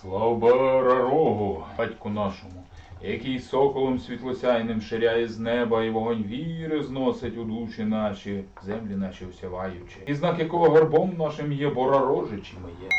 Слава рогу, батьку нашому, який соколом світлосяйним ширяє з неба, і вогонь віри зносить у душі наші, землі наші усяваючи. І знак якого горбом нашим є боророжичі моє.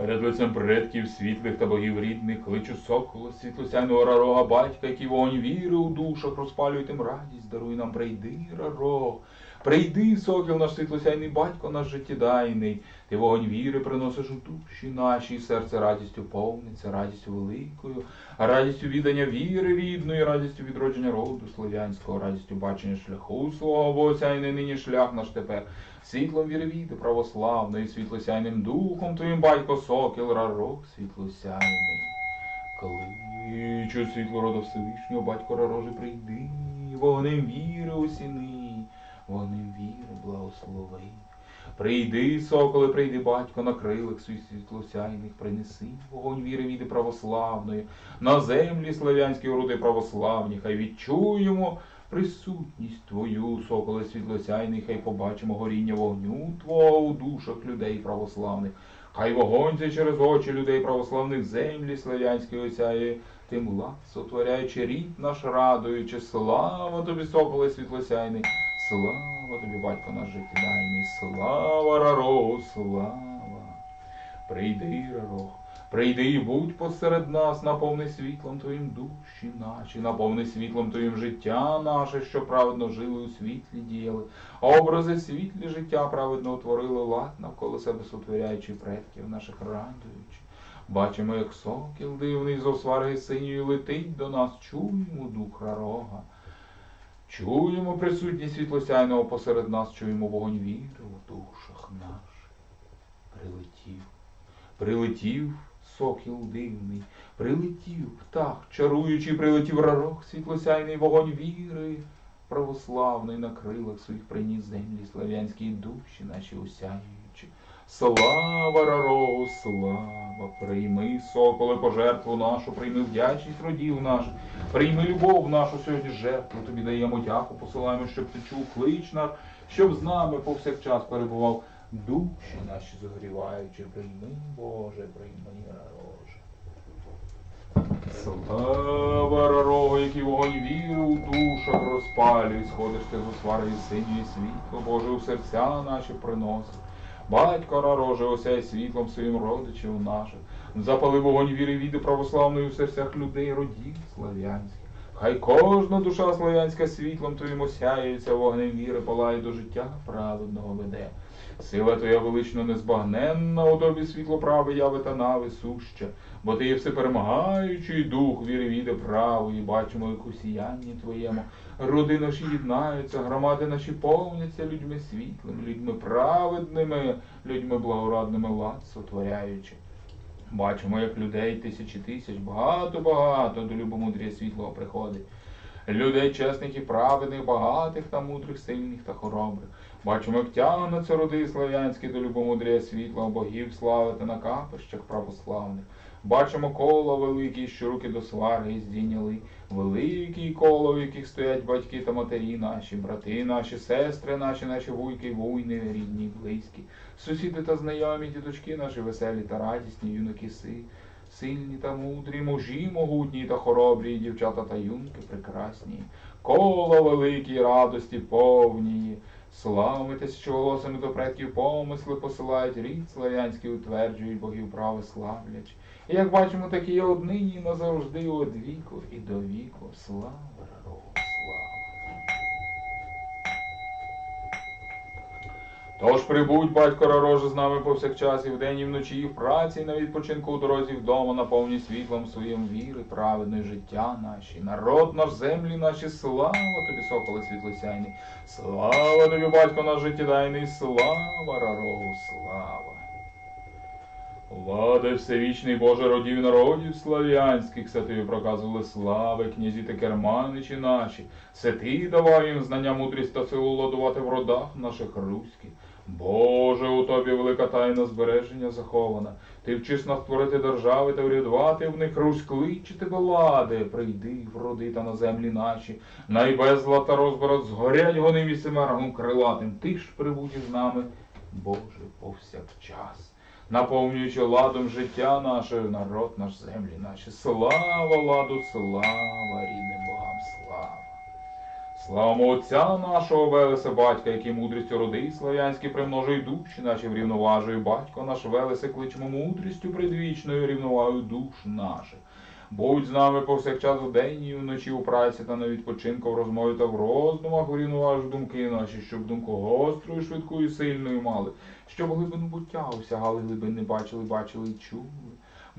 Перед лицем предків світлих та богів рідних кличу сокола, світлосяйного рарога батька, який вогонь віри у душах розпалює тим радість, даруй нам прийди, рарог. Прийди, сокіл наш світлосяйний батько наш життєдайний, ти вогонь віри приносиш у душі наші, серце радістю повниться, радістю великою, радістю віддання віри рідної, радістю відродження роду слов'янського, радістю бачення шляху свого, бо осяйний нині шлях наш тепер. Світлом віри віди православної, світлосяйним духом твоїм батько сокіл, рарок світлосяйний. Кличу світло рода Всевишнього, батько рарожи, прийди, вогнем віри осіни, вогнем віри благослови. Прийди, соколе, прийди, батько, на крилах своїх світлосяйних, принеси вогонь віри віди православної, на землі славянські роди православні, хай відчуємо присутність Твою, соколе світлосяйний, хай побачимо горіння вогню Твого у душах людей православних. Хай вогонь цей через очі людей православних землі славянської осяє, тим лад сотворяючи рід наш радуючи, слава тобі, соколе світлосяйний, слава тобі, батько наш життєдайний, слава рарогу, слава. Прийди, рарог, прийди і будь посеред нас, наповни світлом Твоїм душі наші, наповни світлом Твоїм життя наше, що праведно жили у світлі діяли, образи світлі життя праведно утворили лад навколо себе сотворяючи предків наших радуючи. Бачимо, як сокіл дивний з осварги синьої летить до нас, чуємо дух рарога. Чуємо присутність світлосяйного посеред нас, чуємо вогонь віри у душах наших. Прилетів, прилетів сокіл дивний, прилетів птах, чаруючий, прилетів рарок, світлосяйний вогонь віри, православний на крилах своїх приніс землі славянські душі наші усяючи. Слава рарогу, слава, прийми, соколе, пожертву нашу, прийми вдячність родів наших, прийми любов нашу сьогодні жертву, тобі даємо дяку, посилаємо, щоб ти чув клич наш, щоб з нами повсякчас перебував душі наші зогріваючи, прийми, Боже, прийми, рароже. Слава рарого, який вогонь віри у душах розпалює, сходиш ти з усвари синьої світло, Боже, у серця наші приносить. Батько рароже, осяй світлом своїм родичів наших. Запали вогонь віри віди православної у серцях людей, родів слав'янських. Хай кожна душа слав'янська світлом твоїм осяється, вогнем віри палає до життя праведного веде. Сила твоя велично незбагненна, у тобі світло прави яви та нави суща, бо ти є всеперемагаючий дух віри віди правої, бачимо, як у сіянні твоєму. Роди наші єднаються, громади наші повняться людьми світлими, людьми праведними, людьми благорадними лад сотворяючи. Бачимо, як людей тисячі тисяч, багато-багато до любомудрія світлого приходить. Людей чесних і праведних, багатих та мудрих, сильних та хоробрих. Бачимо, як тягнуться роди слав'янські до любомудрія світла, богів славити на капищах православних. Бачимо коло великі, що руки до свари здійняли. Великі коло, в яких стоять батьки та матері наші, брати наші, сестри наші, наші вуйки, вуйни, рідні, близькі, сусіди та знайомі, діточки наші веселі та радісні, юнаки си, сильні та мудрі, мужі могутні та хоробрі, дівчата та юнки прекрасні, коло великі, радості повні. Славитесь, що голосами до предків помисли посилають рід слав'янський, утверджують богів прави славлять. І як бачимо, такі однині назавжди од віку і до віку. Слава рарогу, Тож прибудь, батько Рароже, з нами повсякчас і вдень, і вночі, і в праці, і на відпочинку у дорозі вдома, наповні світлом своїм віри, праведне життя наші, народ наш, землі наші, слава тобі, соколе світлосяйний, слава тобі, батько наш життєдайний, слава рарогу, слава. Влади всевічний Боже родів народів слав'янських, все тобі проказували слави, князі та керманичі наші, все ти давав їм знання, мудрість та силу ладувати в родах наших руських. Боже, у тобі велика тайна збереження захована. Ти вчиш нас держави та врядувати в них Русь кличе тебе лади, прийди в роди та на землі наші. Найбезла та розбрат згорять гониві семерагом крилатим. Ти ж прибудь із нами, Боже, повсякчас. наповнюючи ладом життя наше, народ наш, землі наші. Слава ладу, слава рідним богам, слава. Славимо Отця нашого Велеса, батька, який мудрістю роди слав'янські примножує душі наші врівноважує. Батько наш Велесе, кличемо мудрістю предвічною, рівновагою душ наших. Будь з нами повсякчас у день і вночі у праці та на відпочинку, в розмові та в роздумах врівноваж думки наші, щоб думку гострою, швидкою, сильною мали, щоб глибину буття осягали глибини, бачили, бачили і чули.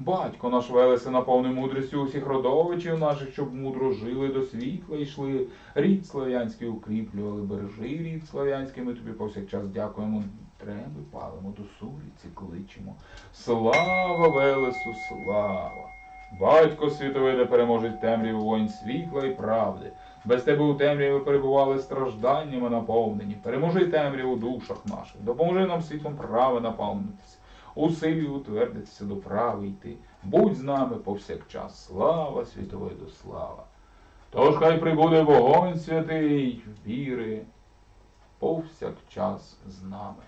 Батько наш Велесе наповни мудрістю усіх родовичів наших, щоб мудро жили до світла йшли, рід слав'янський укріплювали, бережи рід слав'янський, ми тобі повсякчас дякуємо. Треби палимо, до суріці кличемо. Слава Велесу, слава! Батько світовий, де переможить темряву воїн світла і правди. Без тебе у темряві перебували стражданнями наповнені. Переможи темряву у душах наших. Допоможи нам світлом права наповнитися. У силі утвердитися до прави йти. Будь з нами повсякчас. Слава світової до слава. Тож хай прибуде вогонь святий віри повсякчас з нами.